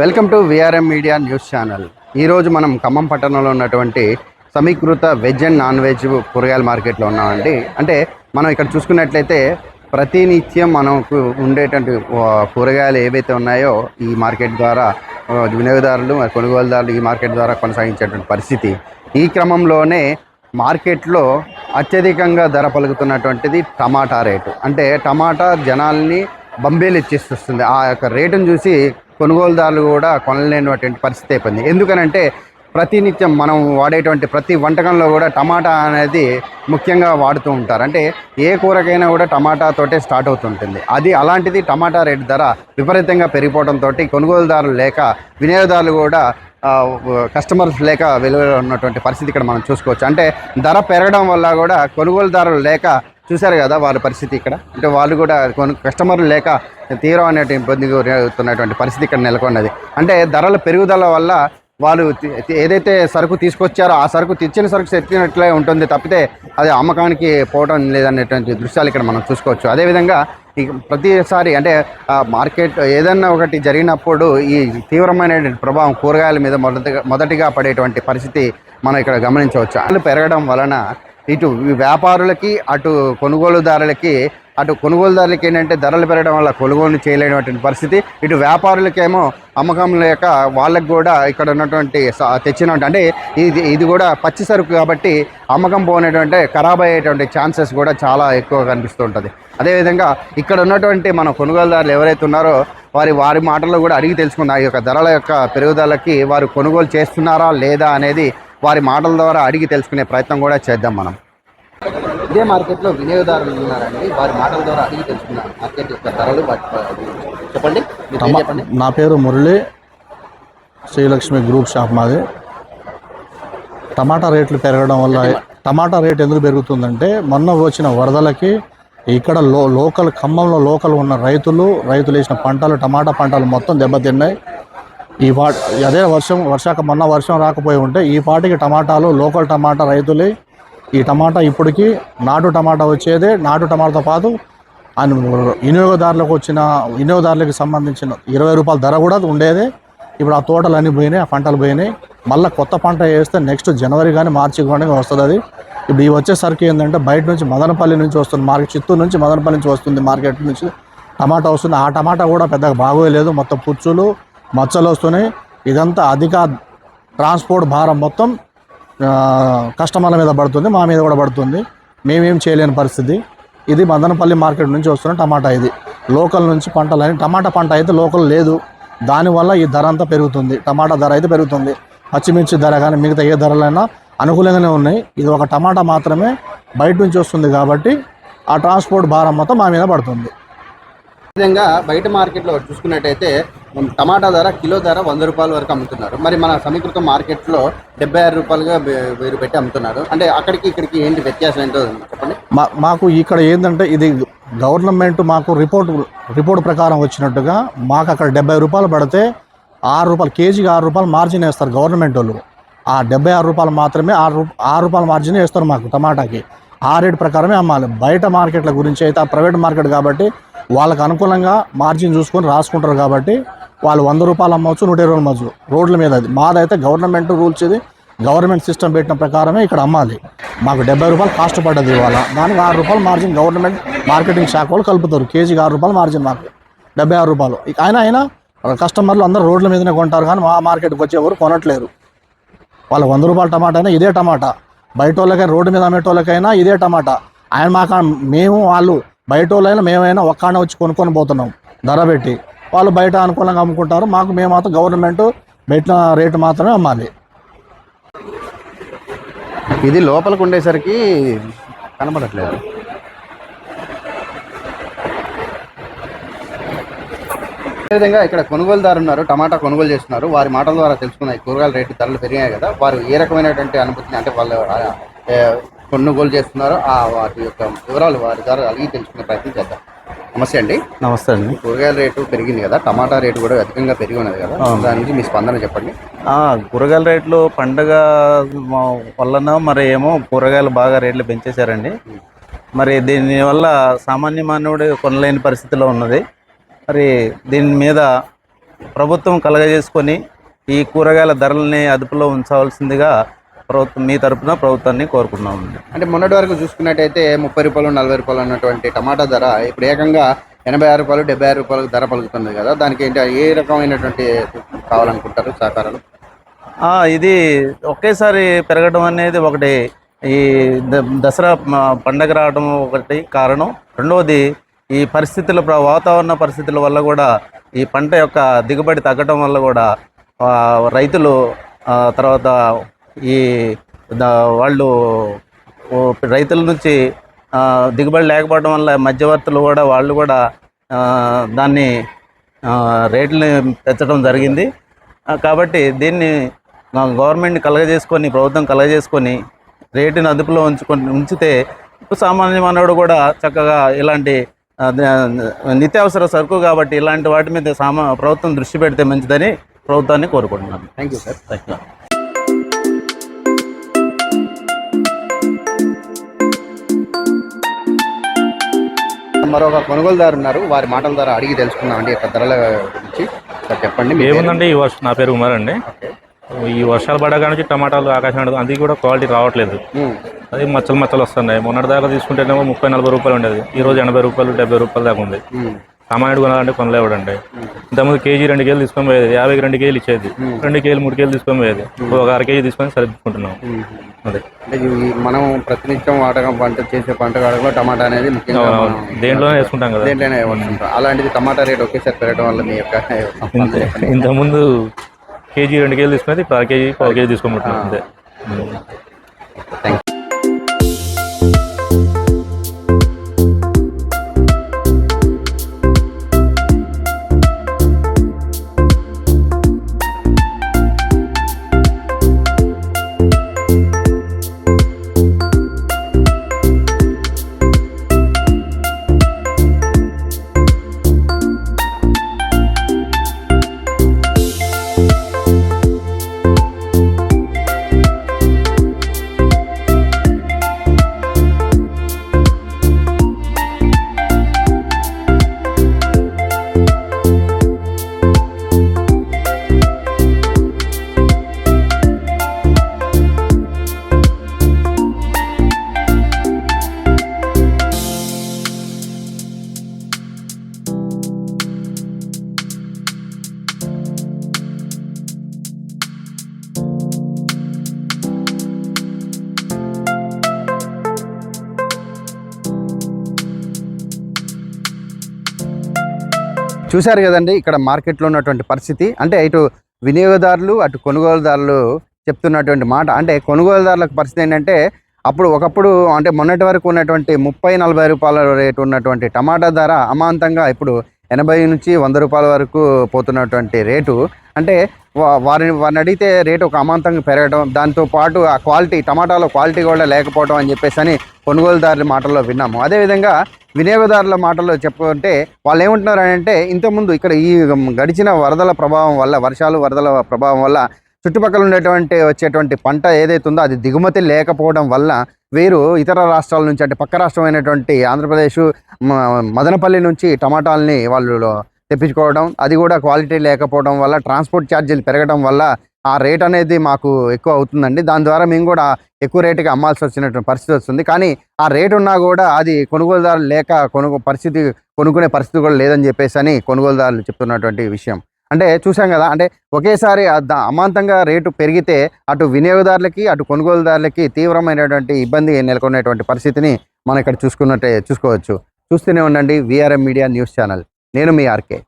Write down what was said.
Welcome to VRM media news channel ఈరోజు మనం ఖమ్మం పట్టణంలో ఉన్నటువంటి సమీకృత వెజ్ అండ్ నాన్ వెజ్ కూరగాయల మార్కెట్లో ఉన్నామండి. అంటే మనం ఇక్కడ చూసుకున్నట్లయితే ప్రతినిత్యం మనకు ఉండేటువంటి కూరగాయలు ఏవైతే ఉన్నాయో ఈ మార్కెట్ ద్వారా వినియోగదారులు కొనుగోలుదారులు ఈ మార్కెట్ ద్వారా కొనసాగించేటువంటి పరిస్థితి. ఈ క్రమంలోనే మార్కెట్లో అత్యధికంగా ధర పలుకుతున్నటువంటిది టమాటా రేటు. అంటే టమాటా జనాల్ని బంబేలు ఇచ్చేస్తుంది ఆ యొక్క రేటును చూసి కొనుగోలుదారులు కూడా కొనలేనటువంటి పరిస్థితి అయిపోయింది. ఎందుకనంటే ప్రతినిత్యం మనం వాడేటువంటి ప్రతి వంటకంలో కూడా టమాటా అనేది ముఖ్యంగా వాడుతూ ఉంటారు. అంటే ఏ కూరకైనా కూడా టమాటాతోటే స్టార్ట్ అవుతుంటుంది. అది అలాంటిది టమాటా రేటు ధర విపరీతంగా పెరిగిపోవడంతో కొనుగోలుదారులు లేక వినియోగదారులు కూడా కస్టమర్స్ లేక వెలువలో ఉన్నటువంటి పరిస్థితి ఇక్కడ మనం చూసుకోవచ్చు. అంటే ధర పెరగడం వల్ల కూడా కొనుగోలుదారులు లేక చూశారు కదా వాళ్ళ పరిస్థితి ఇక్కడ? అంటే వాళ్ళు కూడా కొన్ని కస్టమర్లు లేక తీవ్రమైన ఇబ్బంది గురవుతున్నటువంటి పరిస్థితి ఇక్కడ నెలకొన్నది. అంటే ధరల పెరుగుదల వల్ల వాళ్ళు ఏదైతే సరుకు తీసుకొచ్చారో ఆ సరుకు తెచ్చిన సరుకు తెచ్చినట్లే ఉంటుంది తప్పితే అది అమ్మకానికి పోవడం లేదనేటువంటి దృశ్యాలు ఇక్కడ మనం చూసుకోవచ్చు. అదేవిధంగా ఈ ప్రతిసారి అంటే మార్కెట్ ఏదన్నా ఒకటి జరిగినప్పుడు ఈ తీవ్రమైనటువంటి ప్రభావం కూరగాయల మీద మొదటిగా మొదటిగా పడేటువంటి పరిస్థితి మనం ఇక్కడ గమనించవచ్చు. అందులో పెరగడం వలన ఇటు వ్యాపారులకి అటు కొనుగోలుదారులకి అటు కొనుగోలుదారులకి ఏంటంటే ధరలు పెరగడం వల్ల కొనుగోలు చేయలేనటువంటి పరిస్థితి. ఇటు వ్యాపారులకేమో అమ్మకం లేక వాళ్ళకు కూడా ఇక్కడ ఉన్నటువంటి తెచ్చిన అంటే ఇది ఇది కూడా పచ్చి సరుకు కాబట్టి అమ్మకం పోనేటువంటి ఖరాబ్ అయ్యేటువంటి ఛాన్సెస్ కూడా చాలా ఎక్కువ కనిపిస్తూ ఉంటుంది. అదేవిధంగా ఇక్కడ ఉన్నటువంటి మన కొనుగోలుదారులు ఎవరైతే ఉన్నారో వారి వారి మాటల్లో కూడా అడిగి తెలుసుకుందాం. ఈ యొక్క ధరల యొక్క పెరుగుదలకి వారు కొనుగోలు చేస్తున్నారా లేదా అనేది వారి మాటల ద్వారా అడిగి తెలుసుకునే ప్రయత్నం కూడా చేద్దాం మనం. ఇదే మార్కెట్లో వినియోగదారులు ఉన్నారండి. వారి మాటల ద్వారా అడిగి తెలుసుకున్నారు. మార్కెట్ యొక్క ధరలు చెప్పండి. చెప్పండి. నా పేరు మురళి. శ్రీలక్ష్మి గ్రూప్ షాప్ మాది. టమాటా రేట్లు పెరగడం వల్ల టమాటా రేట్ ఎందుకు పెరుగుతుందంటే మొన్న వచ్చిన వరదలకి ఇక్కడ లో లోకల్ ఖమ్మంలో లోకల్ ఉన్న రైతులు రైతులు వేసిన పంటలు టమాటా పంటలు మొత్తం దెబ్బతిన్నాయి. ఈ పా అదే వర్షం వర్షాక మొన్న వర్షం రాకపోయి ఉంటే ఈ పాటికి టమాటాలు లోకల్ టమాటా రైతులే. ఈ టమాటా ఇప్పటికి నాటు టమాటా వచ్చేదే నాటు టమాటాతో పాటు అని వినియోగదారులకు వచ్చిన వినియోగదారులకు సంబంధించిన ఇరవై రూపాయల ధర కూడా ఉండేదే. ఇప్పుడు ఆ తోటలు అన్నీ పోయినాయి ఆ పంటలు పోయినాయి. మళ్ళీ కొత్త పంట వేస్తే నెక్స్ట్ జనవరి కానీ మార్చి కానీ వస్తుంది అది. ఇప్పుడు ఈ వచ్చేసరికి ఏంటంటే బయట నుంచి మదనపల్లి నుంచి వస్తుంది మార్కెట్ చిత్తూరు నుంచి మదనపల్లి నుంచి వస్తుంది మార్కెట్ నుంచి. టమాటా వస్తుంది. ఆ టమాటా కూడా పెద్దగా బాగోలేదు. మొత్తం పుచ్చులు మచ్చలు వస్తున్నాయి ఇదంతా అధిక ట్రాన్స్పోర్ట్ భారం మొత్తం కస్టమర్ల మీద పడుతుంది మా మీద కూడా పడుతుంది. మేమేం చేయలేని పరిస్థితి. ఇది మదనపల్లి మార్కెట్ నుంచి వస్తున్న టమాటా ఇది. లోకల్ నుంచి పంటలని టమాటా పంట అయితే లోకల్ లేదు. దానివల్ల ఈ ధర అంతా పెరుగుతుంది. టమాటా ధర అయితే పెరుగుతుంది. పచ్చిమిర్చి ధర కానీ మిగతా ఏ ధరలైనా అనుకూలంగానే ఉన్నాయి. ఇది ఒక టమాటా మాత్రమే బయట నుంచి వస్తుంది కాబట్టి ఆ ట్రాన్స్పోర్ట్ భారం మొత్తం మా మీద పడుతుంది. విధంగా బయట మార్కెట్లో చూసుకున్నట్టయితే టమాటా ధర కిలో ధర వంద రూపాయల వరకు అమ్ముతున్నారు. మరి మన సమీకృత మార్కెట్లో డెబ్బై ఆరు రూపాయలుగా వేరు పెట్టి అమ్ముతున్నారు. అంటే అక్కడికి ఇక్కడికి ఏంటి వ్యత్యాసం ఏంటో చెప్పండి. మా మాకు ఇక్కడ ఏంటంటే ఇది గవర్నమెంట్ మాకు రిపోర్ట్ రిపోర్ట్ ప్రకారం వచ్చినట్టుగా మాకు అక్కడ డెబ్బై రూపాయలు పడితే ఆరు రూపాయలు కేజీకి ఆరు రూపాయలు మార్జిన్ వేస్తారు గవర్నమెంట్ వాళ్ళు. ఆ డెబ్బై ఆరు రూపాయలు మాత్రమే ఆరు ఆరు రూపాయల మార్జిన్ వేస్తారు మాకు టమాటాకి. ఆ రేట్ ప్రకారమే అమ్మాలి. బయట మార్కెట్ల గురించి అయితే ఆ ప్రైవేట్ మార్కెట్ కాబట్టి వాళ్ళకు అనుకూలంగా మార్జిన్ చూసుకొని రాసుకుంటారు కాబట్టి వాళ్ళు వంద రూపాయలు అమ్మవచ్చు నూట ఇరవై అమ్మవచ్చు. రోడ్ల మీద అది. మాదైతే గవర్నమెంట్ రూల్స్ ఇది. గవర్నమెంట్ సిస్టమ్ పెట్టిన ప్రకారమే ఇక్కడ అమ్మాలి. మాకు డెబ్బై రూపాయలు కాస్ట్ పడ్డది ఇవాళ. దానికి ఆరు రూపాయలు మార్జిన్ గవర్నమెంట్ మార్కెటింగ్ శాఖ వాళ్ళు కలుపుతారు. కేజీకి ఆరు రూపాయలు మార్జిన్ మాకు. డెబ్బై ఆరు రూపాయలు. ఇక ఆయన అయినా కస్టమర్లు అందరూ రోడ్ల మీదనే కొంటారు కానీ మా మార్కెట్కి వచ్చేవారు కొనట్లేరు. వాళ్ళ వంద రూపాయల టమాటా అయినా ఇదే టమాటా. బయట వాళ్ళకైనా రోడ్డు మీద అమ్మేటోళ్ళకైనా ఇదే టమాటా. ఆయన మాక మేము వాళ్ళు బయట వాళ్ళైనా మేమైనా ఒక్కనే వచ్చి కొనుక్కొని పోతున్నాం ధర పెట్టి. వాళ్ళు బయట అనుకూలంగా అమ్ముకుంటారు మాకు మేము మాత్రం గవర్నమెంట్ పెట్టిన రేటు మాత్రమే అమ్మాలి. ఇది లోపలికి ఉండేసరికి కనబడట్లేదు అదేవిధంగా ఇక్కడ కొనుగోలుదారు ఉన్నారు టమాటా కొనుగోలు చేస్తున్నారు. వారి మాటల ద్వారా తెలుసుకున్న ఈ కూరగాయల రేటు ధరలు పెరిగాయి కదా. వారు ఏ రకమైనటువంటి అనుభూతిని అంటే వాళ్ళు కొనుగోలు చేస్తున్నారో. ఆ వాటి యొక్క వివరాలు వారి ద్వారా అడిగి తెలుసుకునే ప్రయత్నం చేద్దాం. నమస్తే అండి. నమస్తే అండి. కూరగాయల రేటు పెరిగింది కదా. టమాటా రేటు కూడా అధికంగా పెరిగి ఉన్నది కదా దాని నుంచి మీ స్పందన చెప్పండి. ఆ, కూరగాయల రేట్లు పండగ వలన మరి ఏమో కూరగాయలు బాగా రేట్లు పెంచేశారండి. మరి దీనివల్ల సామాన్య మానవుడు కొనలేని పరిస్థితిలో ఉన్నది. మరి దీని మీద ప్రభుత్వం కలగజేసుకొని ఈ కూరగాయల ధరలని అదుపులో ఉంచవలసిందిగా ప్రభుత్వం మీ తరపున ప్రభుత్వాన్ని కోరుకున్నామండి అంటే మొన్నటి వరకు చూసుకున్నట్టయితే ముప్పై రూపాయలు నలభై రూపాయలు ఉన్నటువంటి టమాటా ధర ఇప్పుడు ఏకంగా ఎనభై ఆరు రూపాయలు డెబ్బై ఆరు రూపాయలకు ధర పలుకుతుంది కదా. దానికి ఏంటి ఏ రకమైనటువంటి కావాలనుకుంటారు సహకారాలు? ఇది ఒకేసారి పెరగడం అనేది ఒకటి. ఈ దసరా పండగ రావడం ఒకటి కారణం. రెండవది ఈ పరిస్థితుల వాతావరణ పరిస్థితుల వల్ల కూడా ఈ పంట యొక్క దిగుబడి తగ్గడం వల్ల కూడా రైతులు తర్వాత ఈ వాళ్ళు రైతుల నుంచి దిగుబడి లేకపోవడం వల్ల మధ్యవర్తులు కూడా వాళ్ళు కూడా దాన్ని రేట్లని పెంచడం జరిగింది. కాబట్టి దీన్ని గవర్నమెంట్ కలగజేసుకొని ప్రభుత్వం కలగజేసుకొని రేటుని అదుపులో ఉంచుకొని ఉంచితే సామాన్య మానవుడు కూడా చక్కగా ఇలాంటి నిత్యావసర సరుకు కాబట్టి ఇలాంటి వాటి మీద సామా ప్రభుత్వం దృష్టి పెడితే మంచిదని ప్రభుత్వాన్ని కోరుకుంటున్నాను. Thank you sir thank you మరొక కొనుగోలుదారు ఉన్నారు. వారి మాటల ద్వారా అడిగి తెలుసుకుందామండి. యొక్క ధరల గురించి. సార్ చెప్పండి? ఏముందండి? ఈ వర్షం నా పేరు ఉమర్ అండి. ఈ వర్షాలు పడగా నుంచి టమాటాలు ఆకాశం అది కూడా క్వాలిటీ రావట్లేదు. అది మచ్చలు మచ్చలు వస్తున్నాయి. మొన్నటి దాకా తీసుకుంటేనేమో ముప్పై నలభై రూపాయలు ఉండేది. ఈ రోజు ఎనభై రూపాయలు డెబ్బై రూపాయలు దాకా ఉంది. సామాన్యుడు కొనాలంటే కొనలేవడండి. ఇంతకుముందు కేజీ రెండు కేజీలు తీసుకొని పోయేది. యాభైకి రెండు కేజీలు ఇచ్చేది. రెండు కేజీలు మూడు కేజీలు తీసుకొని పోయేది. ఒక అర కేజీ తీసుకొని సరిపుకుంటున్నాం ఉమ్. అదే. మనం ప్రతినిత్యం వాడకం పంట చేసే పంట కాడలో టమాటా అనేది ముఖ్యంగా దేంట్లోనే వేసుకుంటాం కదా. దేంట్లోనే అలాంటిది టమాటా రేట్ ఒకేసారి పెరగడం వల్ల మీ యొక్క. ఇంతకుముందు కేజీ రెండు కేజీలు తీసుకునేది ఇప్పుడు అర కేజీ పావు కేజీ తీసుకుంటున్నాం అంతే. చూశారు కదండి ఇక్కడ మార్కెట్లో ఉన్నటువంటి పరిస్థితి. అంటే ఇటు వినియోగదారులు అటు కొనుగోలుదారులు చెప్తున్నటువంటి మాట. అంటే కొనుగోలుదారులకు పరిస్థితి ఏంటంటే అప్పుడు ఒకప్పుడు అంటే మొన్నటి వరకు ఉన్నటువంటి ముప్పై నలభై రూపాయల రేటు ఉన్నటువంటి టమాటా ధర అమాంతంగా ఇప్పుడు ఎనభై నుంచి వంద రూపాయల వరకు పోతున్నటువంటి రేటు. అంటే వా- వారిని వారిని అడిగితే రేటు ఒక అమాంతంగా పెరగడం దాంతో పాటు ఆ క్వాలిటీ టమాటాలో క్వాలిటీ కూడా లేకపోవడం అని చెప్పేసి అని కొనుగోలుదారుల మాటల్లో విన్నాము. అదేవిధంగా వినియోగదారుల మాటల్లో చెప్పుకుంటే వాళ్ళు ఏమంటున్నారు అంటే ఇంతకుముందు ఇక్కడ ఈ గడిచిన వరదల ప్రభావం వల్ల వర్షాలు వరదల ప్రభావం వల్ల చుట్టుపక్కల ఉండేటువంటి వచ్చేటువంటి పంట ఏదైతే ఉందో అది దిగుమతి లేకపోవడం వల్ల వీరు ఇతర రాష్ట్రాల నుంచి అంటే పక్క రాష్ట్రమైనటువంటి ఆంధ్రప్రదేశ్ మదనపల్లి నుంచి టమాటాలని వాళ్ళు తెప్పించుకోవడం అది కూడా క్వాలిటీ లేకపోవడం వల్ల ట్రాన్స్పోర్ట్ ఛార్జీలు పెరగడం వల్ల ఆ రేట్ అనేది మాకు ఎక్కువ అవుతుందండి. దాని ద్వారా మేము కూడా ఎక్కువ రేటుకి అమ్మాల్సి వచ్చినటువంటి పరిస్థితి వస్తుంది. కానీ ఆ రేట్ ఉన్నా కూడా అది కొనుగోలుదారులు లేక కొనుగో పరిస్థితి కొనుక్కునే పరిస్థితి కూడా లేదని చెప్పేసి అని కొనుగోలుదారులు చెప్తున్నటువంటి విషయం. అంటే చూసాం కదా అంటే ఒకేసారి అమాంతంగా రేటు పెరిగితే అటు వినియోగదారులకి అటు కొనుగోలుదారులకి తీవ్రమైనటువంటి ఇబ్బంది నెలకొనేటువంటి పరిస్థితిని మనం ఇక్కడ చూసుకున్నట్టే చూసుకోవచ్చు. చూస్తూనే ఉండండి విఆర్ఎం మీడియా న్యూస్ ఛానల్ నేను మీ ఆర్కే